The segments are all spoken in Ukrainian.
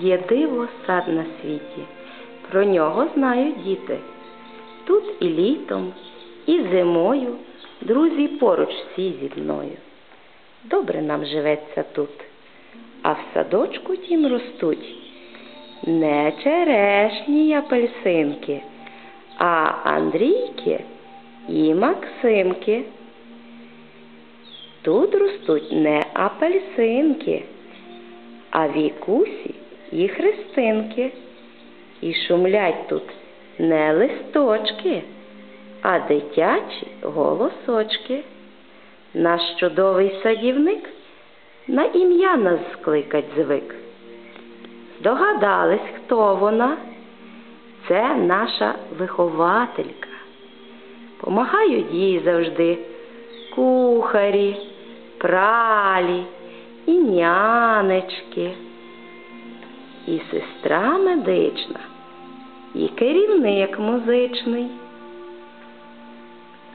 Є диво сад на світі, про нього знають діти. Тут і літом, і зимою друзі поруч всі зі мною. Добре нам живеться тут, а в садочку тім ростуть не черешні апельсинки, а Андрійки і Максимки. Тут ростуть не апельсинки, а вікусі і христинки. І шумлять тут не листочки, а дитячі голосочки. Наш чудовий садівник на ім'я нас скликать звик. Здогадались, хто вона? Це наша вихователька. Помагають їй завжди кухарі, пралі і нянечки, і сестра медична, і керівник музичний.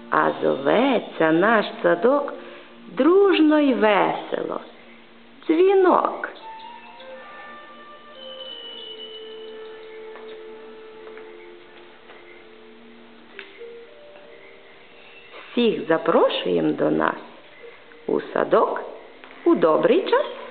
А зоветься наш садок дружно й весело. Дзвінок. Всіх запрошуємо до нас у садок у добрий час.